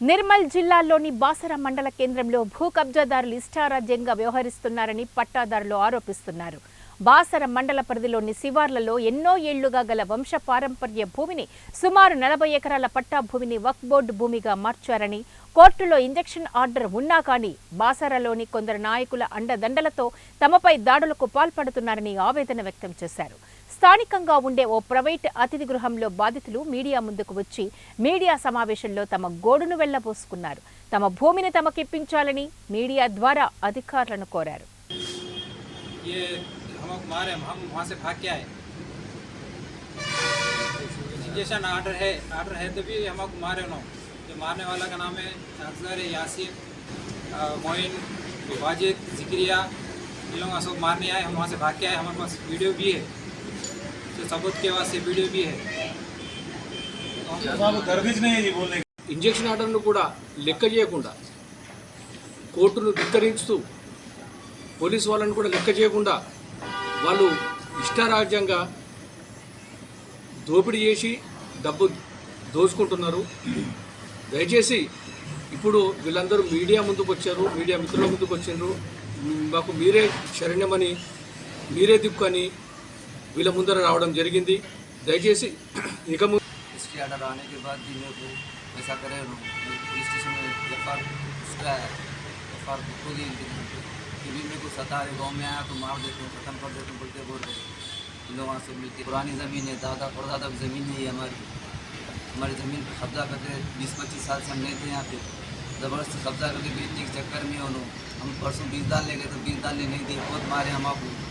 నిర్మల్ జిల్లాలోని బాసర మండల కేంద్రంలో భూ కబ్జాదారులు ఇష్టారాజ్యంగా వ్యవహరిస్తున్నారని పట్టాదారులు ఆరోపిస్తున్నారు. బాసర మండల పరిధిలోని శివార్లలో ఎన్నో ఏళ్ళుగా గల వంశ పారంపర్య భూమిని సుమారు నలభై ఎకరాల పట్టా భూమిని వక్ బోర్డు భూమిగా మార్చారని కోర్టులో ఇంజెక్షన్ ఆర్డర్ ఉన్నా కానీ బాసరలోని కొందరు నాయకుల అండదండలతో తమపై దాడులకు పాల్పడుతున్నారని ఆవేదన వ్యక్తం చేశారు. స్థానికంగా ఉండే ఓ ప్రైవేట్ అతిథి గృహంలో బాధితులు మీడియా ముందుకు వచ్చి మీడియా సమావేశంలో తమ గోడును వెళ్లబోసుకున్నారు తమ భూమిని తమకిప్పించాలని మీడియా ద్వారా అధికారులను కోరారు ये हम मारे हम वहाँ से भाग के आए इंजेक्शन आर्डर है आर्डर है तो भी हमको मारे उन्हों जो मारने वाला का नाम है अफजर यासिन अ, मोइन वाजिद जिक्रिया इन लोग सब मारने आए हम वहाँ से भाग के आए हमारे पास वीडियो भी है तो सबूत के वास्ते वीडियो भी है बाबू गर्भित नहीं है जी बोलने ఇంజెక్షన్ ఆర్డర్ను కూడా లెక్క చేయకుండా కోర్టును ధిక్కరిస్తూ పోలీసు వాళ్ళని కూడా లెక్క చేయకుండా వాళ్ళు ఇష్టారాజ్యంగా దోపిడీ చేసి డబ్బు దోచుకుంటున్నారు దయచేసి ఇప్పుడు వీళ్ళందరూ మీడియా ముందుకు వచ్చారు మీడియా మిత్రుల ముందుకు వచ్చారు మాకు మీరే శరణ్యమని మీరే దిక్కు వీళ్ళ ముందర రావడం జరిగింది దయచేసి ఇక ముందు इसके ऑर्डर आने के बाद भी मेरे को ऐसा करे उन्होंने पुलिस स्टेशन में एफ आर उसका एफ आर को दी कि भी मेरे को सता रहे गाँव में आया तो मार देते हैं ख़त्म कर देते हैं बोलते बोलते इन लोग वहाँ से मिलके पुरानी ज़मीन है दादा परदादा की ज़मीन है ये हमारी हमारी ज़मीन पर कब्जा करते बीस पच्चीस साल से हम नहीं थे यहाँ पे ज़बरदस्ती कब्जा करके बेचने के चक्कर में उन्होंने हम परसों बीस दाल ले गए तो बीस दाल ले नहीं दिए बहुत मारे हम आपको